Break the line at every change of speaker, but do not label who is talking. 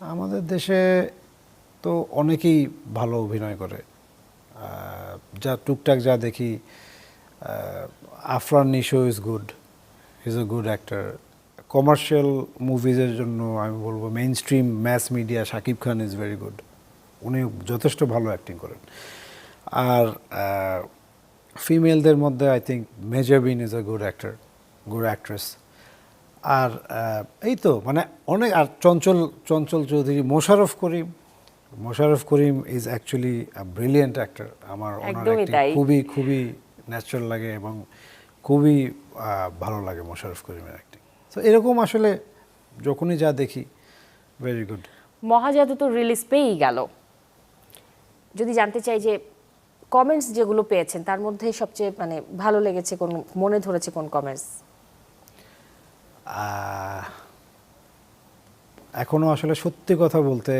আমাদের দেশে তো অনেকেই ভালো অভিনয় করে। যা টুকটাক যা দেখি Afran Nisho is good is a good actor commercial মুভিজের জন্য আমি বলব mainstream mass media Shakib Khan is very good উনি যথেষ্ট ভালো অ্যাক্টিং করেন। আর ফিমেলদের মধ্যে I think Mehazabien is a good actor good actress আর এই তো মানে অনেক আর Chanchal Chanchal Chowdhury Mosharraf Karim Mosharraf Karim is actually brilliant actor আমার ওনার। খুবই খুবই ন্যাচারাল লাগে এবং খুবই ভালো লাগে মোশাররফ করিমের অ্যাক্টিং তো এরকম আসলে যখনই যা দেখি ভেরি গুড
মহাজাদু তো রিলিজ পেয়েই গেল। যদি জানতে চাই যে কমেন্টস যেগুলো পেয়েছেন তার মধ্যে সবচেয়ে মানে ভালো লেগেছে কোন মনে ধরেছে কোন কমেন্টস
এখনও আসলে সত্যি কথা বলতে